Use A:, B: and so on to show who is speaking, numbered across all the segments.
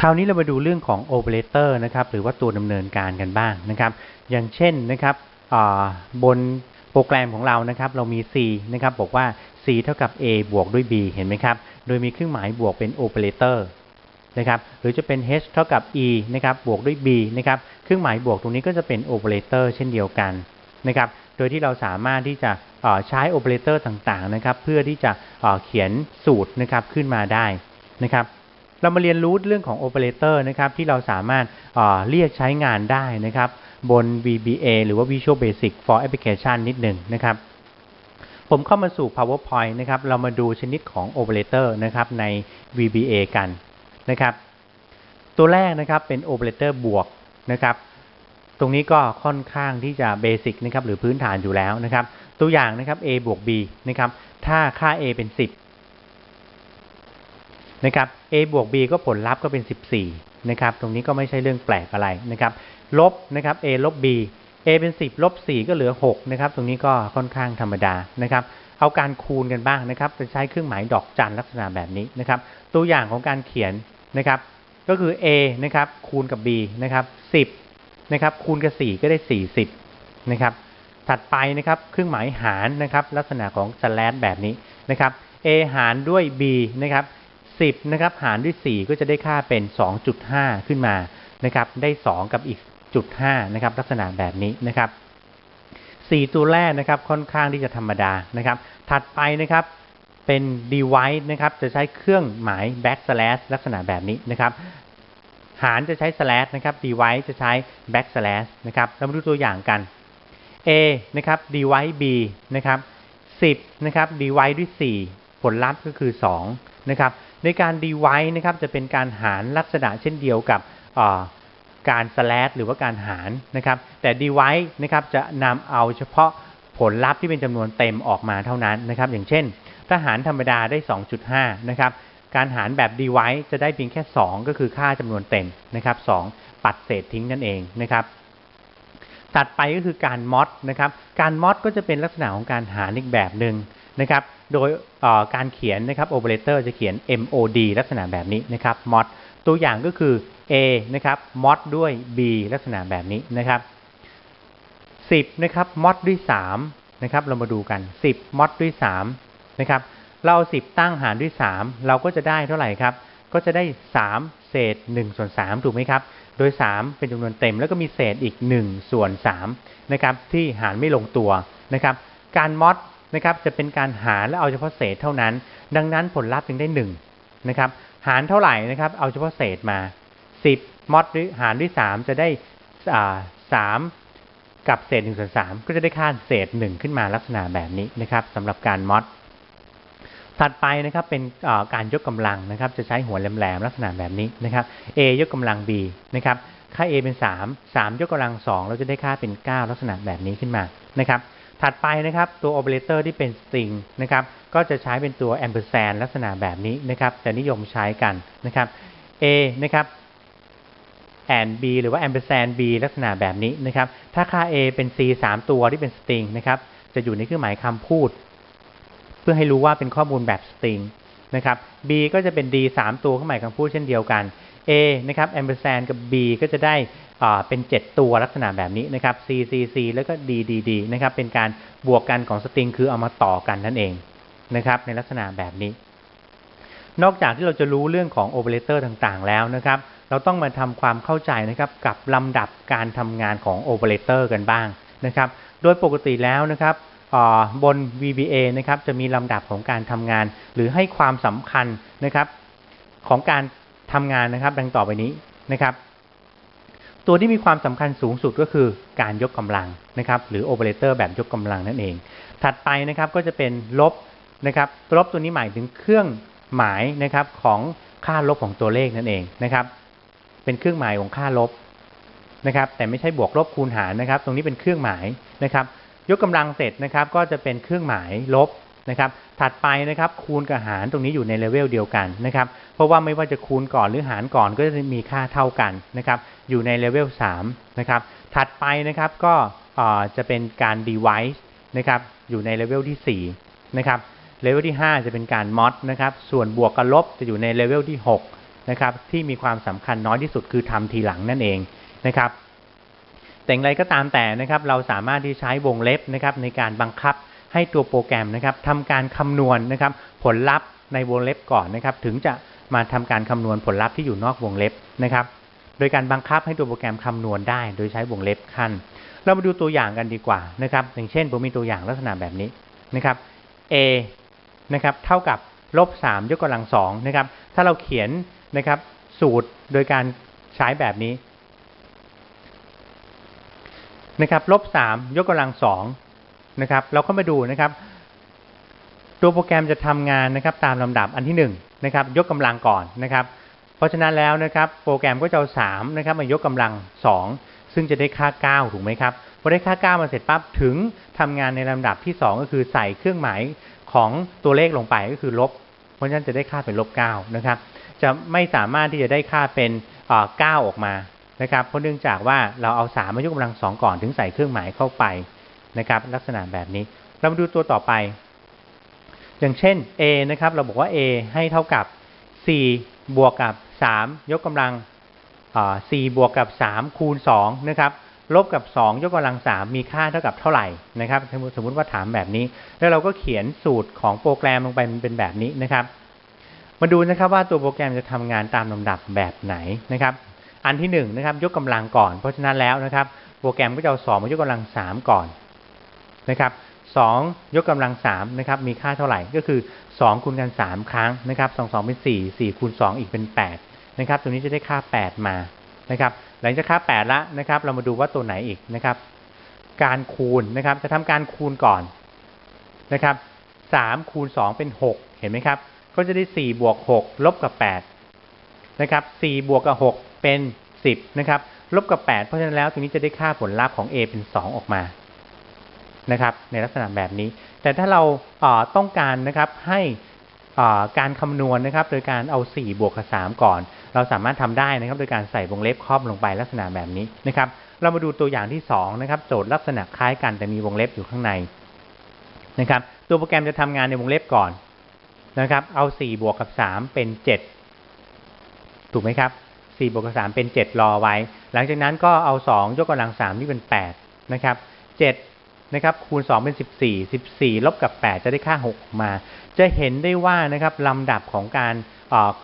A: คราวนี้เรามาดูเรื่องของโอเปอเรเตอร์นะครับหรือว่าตัวดำเนินการกันบ้างนะครับ อย่างเช่นนะครับบนโปรแกรมของเรานะครับ เรามี c นะครับบอกว่า c เท่ากับ a บวกด้วย b เห็นไหมครับ โดยมีเครื่องหมายบวกเป็นโอเปอเรเตอร์นะครับหรือจะเป็น h เท่ากับ e นะครับบวกด้วย b นะครับเครื่องหมายบวกตรงนี้ก็จะเป็นโอเปอเรเตอร์เช่นเดียวกันนะครับโดยที่เราสามารถที่จะใช้โอเปอเรเตอร์ต่างๆนะครับ เพื่อที่จะเขียนสูตรนะครับขึ้นมาได้นะครับ เรามาเรียนรู้เรื่องของโอเปอเรเตอร์นะครับที่เราสามารถเรียกใช้งานได้นะครับบน VBA หรือว่า Visual Basic for Application นิดหนึ่งนะครับ ผมเข้ามาสู่ PowerPoint นะครับ เรามาดูชนิดของโอเปอเรเตอร์นะครับใน VBA กันนะครับ ตัวแรกนะครับเป็นโอเปอเรเตอร์บวกนะครับ ตรงนี้ก็ค่อนข้างที่จะเบสิกนะครับหรือพื้นฐานอยู่แล้วนะครับ ตัวอย่างนะครับ a บวก b นะครับ ถ้าค่า a เป็น 10 นะครับ a บวก b ก็ผลลัพธ์ก็เป็น 14 นะครับ ตรงนี้ก็ไม่ใช่เรื่องแปลกอะไรนะครับ ลบนะครับ a ลบ b a เป็น 10 ลบ 4 ก็เหลือ 6 นะครับ ตรงนี้ก็ค่อนข้างธรรมดานะครับ เอาการคูณกันบ้างนะครับ จะใช้เครื่องหมายดอกจันลักษณะแบบนี้นะครับ ตัวอย่างของการเขียนนะครับ ก็คือ a นะครับ คูณกับ b นะครับ 10 นะครับ คูณกับ 4 ก็ได้ 40 นะครับ ถัดไปนะครับ เครื่องหมายหารนะครับ ลักษณะของ slash แบบนี้นะครับ a หารด้วย b นะครับ 10นะครับหารด้วย 4 ก็จะได้ค่าเป็น 2.5 ขึ้นมานะครับได้ 2 กับอีกจุด5นะครับลักษณะแบบนี้นะครับ 4 ตัวแรกนะครับค่อนข้างที่จะธรรมดานะครับ ถัดไปนะครับเป็น divide นะครับจะใช้เครื่องหมาย backslash ลักษณะแบบนี้นะครับหารจะใช้ slash นะครับ divide จะใช้ backslash นะครับเรามาดูตัวอย่างกัน a นะครับ divide b นะครับ10นะครับ divide ด้วย 4 ผลลัพธ์ก็คือ 2 นะครับ ในการ divide นะครับจะเป็นการหารลักษณะเช่นเดียวกับการ slash หรือว่าการหารนะครับ แต่ divide นะครับจะนำเอาเฉพาะผลลัพธ์ที่เป็นจำนวนเต็มออกมาเท่านั้นนะครับ อย่างเช่น ถ้าหารธรรมดาได้ 2.5 นะครับ การหารแบบ divide จะได้เพียงแค่ 2 ก็คือค่าจำนวนเต็มนะครับ 2 ปัดเศษทิ้งนั่นเองนะครับตัดไปก็คือการ mod นะครับ การ mod ก็จะเป็นลักษณะของการหารอีกแบบหนึ่งนะครับ โดยการเขียนนะครับโอเปอเรเตอร์จะเขียน mod ลักษณะแบบนี้นะครับ mod ตัวอย่างก็คือ a นะครับ mod ด้วย b ลักษณะแบบนี้นะครับ 10 นะครับ mod ด้วย 3 นะครับ เรามาดูกัน 10 mod ด้วย 3 นะครับ เราเอา10 ตั้งหารด้วย 3 เราก็จะได้เท่าไหร่ครับ ก็จะได้ 3 เศษ1ส่วน3ถูกไหมครับ โดย 3 เป็นจำนวนเต็ม แล้วก็มีเศษอีก1ส่วน3นะครับ ที่หารไม่ลงตัวนะครับ การ mod นะครับ จะเป็นการหารและเอาเฉพาะเศษเท่านั้น ดังนั้นผลลัพธ์จึงได้1นะครับ หารเท่าไหร่นะครับ เอาเฉพาะเศษมา 10 mod ด้วยหารด้วย 3 จะได้อ่า3กับเศษ1ส่วน3ก็จะได้ค่าเศษ 1 ขึ้นมาลักษณะแบบนี้นะครับสำหรับการ mod ถัดไปนะครับเป็นการยกกำลังนะครับ จะใช้หัวแหลมๆลักษณะแบบนี้นะครับ a ยกกำลัง b นะครับค่า a เป็น 3 3 ยกกำลัง 2 เราจะได้ค่าเป็น 9 ลักษณะแบบนี้ขึ้นมานะครับ ถัดไปนะครับตัวโอเปอเรเตอร์ที่เป็น string นะครับก็จะใช้เป็นตัว ampersand ลักษณะแบบนี้นะครับจะนิยมใช้กันนะครับ a นะครับ and b หรือว่า ampersand b ลักษณะแบบนี้นะครับ ถ้าค่า a เป็น c 3 ตัวที่เป็น string นะครับ จะอยู่ในเครื่องหมายคำพูด เพื่อให้รู้ว่าเป็นข้อมูลแบบ string นะครับ b ก็จะเป็น d 3 ตัวเครื่องหมายคำพูดเช่นเดียวกัน a นะครับ ampersand กับ b ก็จะได้ เป็น 7 ตัวลักษณะแบบนี้นะครับ c c c แล้วก็ d d d นะครับเป็นการบวกกันของสตริงคือเอามาต่อกันนั่นเองนะครับในลักษณะแบบนี้ นอกจากที่เราจะรู้เรื่องของโอเปอเรเตอร์ต่างๆ แล้วนะครับ เราต้องมาทำความเข้าใจนะครับกับลำดับการทำงานของโอเปอเรเตอร์กันบ้างนะครับ โดยปกติแล้วนะครับบน VBA นะครับจะมีลำดับของการทำงาน หรือให้ความสำคัญนะครับของการทำงานนะครับ ดังต่อไปนี้นะครับ ตัวที่มีความสำคัญสูงสุดก็คือการยกกำลังนะครับ หรือโอเปอเรเตอร์แบบยกกำลังนั่นเอง ถัดไปนะครับก็จะเป็นลบนะครับลบตัวนี้หมายถึงเครื่องหมายนะครับของค่าลบของตัวเลขนั่นเองนะครับ เป็นเครื่องหมายของค่าลบนะครับ แต่ไม่ใช่บวกลบคูณหารนะครับ ตรงนี้เป็นเครื่องหมายนะครับ ยกกำลังเสร็จนะครับ ก็จะเป็นเครื่องหมายลบ นะครับ ถัดไปนะครับคูณกับหารตรงนี้อยู่ในเลเวลเดียวกันนะครับ เพราะว่าไม่ว่าจะคูณก่อนหรือหารก่อนก็จะมีค่าเท่ากันนะครับ อยู่ในเลเวล3นะครับ ถัดไปนะครับก็จะเป็นการ divide นะครับ อยู่ในเลเวลที่4นะครับ เลเวลที่ 5 จะเป็นการ mod นะครับ ส่วนบวกกับลบจะอยู่ในเลเวลที่6นะครับที่มีความสำคัญน้อยที่สุดคือทำทีหลังนั่นเองนะครับแต่อย่างไรก็ตามแต่นะครับ เราสามารถที่ใช้วงเล็บนะครับในการบังคับ ให้ตัวโปรแกรมนะครับทำการคำนวณนะครับ ผลลัพธ์ในวงเล็บก่อนนะครับ ถึงจะมาทำการคำนวณผลลัพธ์ที่อยู่นอกวงเล็บนะครับ โดยการบังคับให้ตัวโปรแกรมคำนวณได้ โดยใช้วงเล็บขั้น เรามาดูตัวอย่างกันดีกว่านะครับ อย่างเช่นผมมีตัวอย่างลักษณะแบบนี้นะครับ a นะครับเท่ากับลบ3ยกกำลังสองนะครับ ถ้าเราเขียนนะครับสูตรโดยการใช้แบบนี้นะครับลบ3ยกกำลังสอง นะครับ เราก็มาดูนะครับ ตัวโปรแกรมจะทำงานนะครับ ตามลำดับอันที่1นะครับ ยกกำลังก่อนนะครับ เพราะฉะนั้นแล้วนะครับ โปรแกรมก็จะเอา3นะครับมายกกำลัง 2 ซึ่งจะได้ค่า 9 ถูกไหมครับพอได้ค่า 9 มาเสร็จปั๊บถึงทำงานในลำดับที่ 2 ก็คือใส่เครื่องหมายของตัวเลขลงไปก็คือลบ เพราะฉะนั้นจะได้ค่าเป็นลบ9นะครับ จะไม่สามารถที่จะได้ค่าเป็น9ออกมานะครับเพราะเนื่องจากว่าเราเอา3มายกกำลัง2ก่อนถึงใส่เครื่องหมายเข้าไป นะครับลักษณะแบบนี้ เรามาดูตัวต่อไป อย่างเช่น a นะครับเราบอกว่า a ให้เท่ากับ 4 บวกกับ 3 ยกกำลัง4บวกกับ 3 คูณ2นะครับลบกับ 2 ยกกำลัง 3 มีค่าเท่ากับเท่าไหร่นะครับสมมติว่าถามแบบนี้ แล้วเราก็เขียนสูตรของโปรแกรมลงไปมันเป็นแบบนี้นะครับ มาดูนะครับว่าตัวโปรแกรมจะทำงานตามลำดับแบบไหนนะครับอันที่1นนะครับยกกำลังก่อนเพราะฉะนั้นแล้วนะครับ โปรแกรมก็จะเอา2มายกกำลัง 3 ก่อน นะครับ2ยกกำลัง3นะครับมีค่าเท่าไหร่ก็คือ 2คูณกัน 3 ครั้งนะครับ2 2เป็น 4 4คูณ2อีกเป็น 8 นะครับ ตัวนี้จะได้ค่า 8 มานะครับหลังจากค่า 8 ละนะครับ เรามาดูว่าตัวไหนอีกนะครับ การคูณนะครับจะทำการคูณก่อนนะครับ3คูณ 2 เป็น 6 เห็นไหมครับ ก็จะได้ 4 บวก 6 ลบกับ 8 นะครับ4บวกกับ 6 เป็น 10 นะครับ ลบกับ 8 เพราะฉะนั้นแล้วตรงนี้จะได้ค่าผลลัพธ์ของ a เป็น 2 ออกมา นะครับในลักษณะแบบนี้ แต่ถ้าเราต้องการนะครับให้การคำนวณนะครับ โดยการเอา 4 บวกกับ 3 ก่อน เราสามารถทำได้นะครับ โดยการใส่วงเล็บครอบลงไปลักษณะแบบนี้นะครับ เรามาดูตัวอย่างที่ 2 นะครับ โจทย์ลักษณะคล้ายกันแต่มีวงเล็บอยู่ข้างในนะครับ ตัวโปรแกรมจะทำงานในวงเล็บก่อนนะครับ เอา 4 บวกกับ 3 เป็น 7 ถูกไหมครับ 4 บวกกับ 3 เป็น 7 รอไว้ หลังจากนั้นก็เอา 2 ยกกำลัง 3 นี่เป็น 8 นะครับ 7 นะครับคูณ 2 เป็น 14 14 ลบกับ 8 จะได้ค่า 6 มา จะเห็นได้ว่านะครับลำดับของการ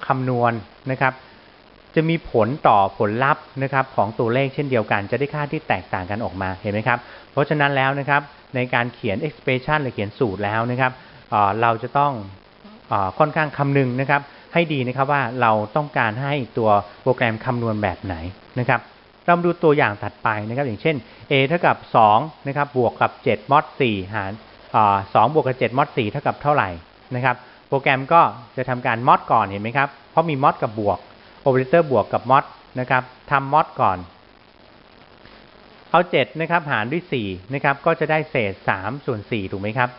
A: คำนวณนะครับ จะมีผลต่อผลลัพธ์นะครับของตัวเลขเช่นเดียวกัน จะได้ค่าที่แตกต่างกันออกมาเห็นไหมครับ เพราะฉะนั้นแล้วนะครับในการเขียน expression หรือเขียนสูตรแล้วนะครับเราจะต้องอค่อนข้างคำนึงนะครับ ให้ดีนะครับว่าเราต้องการให้ตัวโปรแกรมคำนวณแบบไหนนะครับ เรามาดูตัวอย่างถัดไปนะครับ อย่างเช่น a เท่ากับ2นะครับบวกกับ7มอด4หาร2บวกกับ7มอด4เท่ากับเท่าไหร่นะครับ โปรแกรมก็จะทำการมอดก่อนเห็นไหมครับ เพราะมีมอดกับบวกโอเปอเรเตอร์บวกกับมอดนะครับทำมอดก่อนเอา7นะครับหารด้วย4นะครับก็จะได้เศษ3ส่วน4ถูกไหมครับ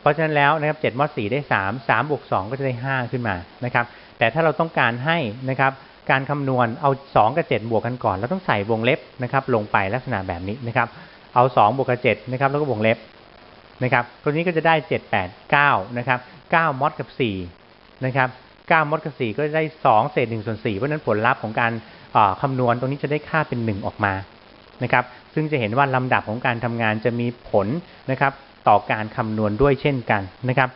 A: เพราะฉะนั้นแล้วนะครับ7มอด4ได้ 3 3บวก2ก็จะได้ 5 ขึ้นมานะครับแต่ถ้าเราต้องการให้นะครับ การคำนวณเอา 2 กับ 7 บวกกันก่อนแล้วต้องใส่วงเล็บนะครับ ลงไปลักษณะแบบนี้นะครับ เอา 2 บวกกับ7นะครับ แล้วก็วงเล็บนะครับตัวนี้ก็จะได้ 7 8 9นะครับ9มอดกับ4นะครับ9มอดกับ 4 ก็จะได้ 2 เศษ1ส่วน4เพราะนั้นผลลัพธ์ของการคำนวณตรงนี้จะได้ค่าเป็น 1 ออกมานะครับ ซึ่งจะเห็นว่าลำดับของการทำงานจะมีผลนะครับ ต่อการคำนวณด้วยเช่นกันนะครับ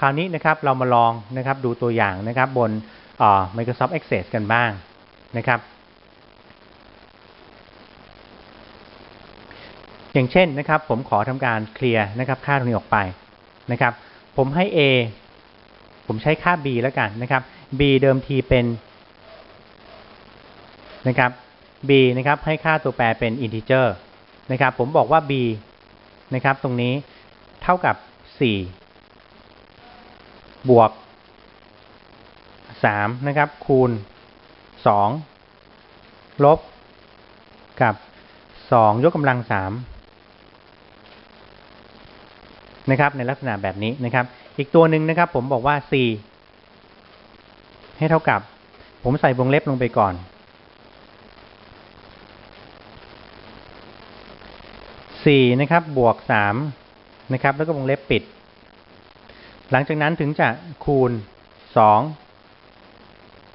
A: คราวนี้นะครับเรามาลองนะครับดูตัวอย่างนะครับบน Microsoft Access กันบ้างนะครับ อย่างเช่นนะครับ ผมขอทำการเคลียร์นะครับ ค่าตรงนี้ออกไปนะครับ ผมให้ a ผมใช้ค่า b แล้วกันนะครับ b เดิมทีเป็นนะครับ b นะครับให้ค่าตัวแปรเป็น integer นะครับ ผมบอกว่า b นะครับ ตรงนี้เท่ากับ 4 บวก สามนะครับ คูณสองลบ กับสองยกกำลังสามนะครับ ในลักษณะแบบนี้นะครับ อีกตัวหนึ่งนะครับ ผมบอกว่า c ให้เท่ากับ ผมใส่วงเล็บลงไปก่อน 4 นะครับ บวก 3 นะครับ แล้วก็วงเล็บปิดหลังจากนั้นถึงจะคูณ 2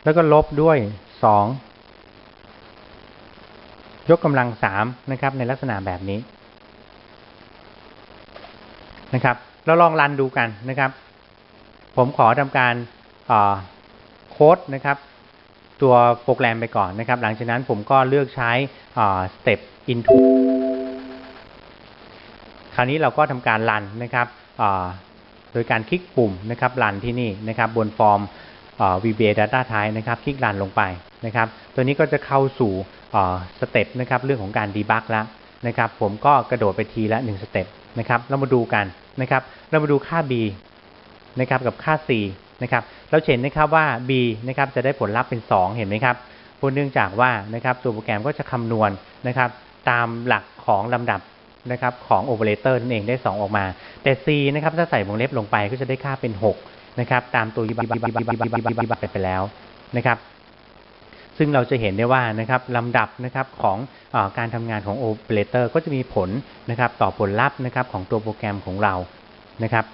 A: แล้วก็ลบด้วยสองยกกำลังสามนะครับ ในลักษณะแบบนี้นะครับ เราลองรันดูกันนะครับ ผมขอทำการโค้ดนะครับ ตัวโปรแกรมไปก่อนนะครับ หลังจากนั้นผมก็เลือกใช้ step into คราวนี้เราก็ทำการรันนะครับโดยการคลิกปุ่มนะครับรันที่นี่นะครับ บนฟอร์ม VBA Data Type นะครับ คลิกรันลงไปนะครับ ตัวนี้ก็จะเข้าสู่สเต็ปนะครับเรื่องของการดีบักแล้วนะครับ ผมก็กระโดดไปทีละ 1 สเต็ปนะครับ เรามาดูกันนะครับ เรามาดูค่า b นะครับกับค่า c นะครับเราเห็นนะครับว่า b นะครับจะได้ผลลัพธ์เป็น 2 เห็นไหมครับเพราะเนื่องจากว่านะครับตัวโปรแกรมก็จะคำนวณนะครับ ตามหลักของลำดับนะครับของโอเปอเรเตอร์นั่นเองได้ 2 ออกมา แต่ c นะครับถ้าใส่วงเล็บลงไปก็จะได้ค่าเป็น 6 นะครับ ตามตัวบับบับบับบับบับบับไปแล้วนะครับ ซึ่งเราจะเห็นได้ว่านะครับลำดับนะครับของอการทำงานของโอเปอเรเตอร์ก็จะมีผลนะครับ ต่อผลลัพธ์นะครับของตัวโปรแกรมของเรานะครับ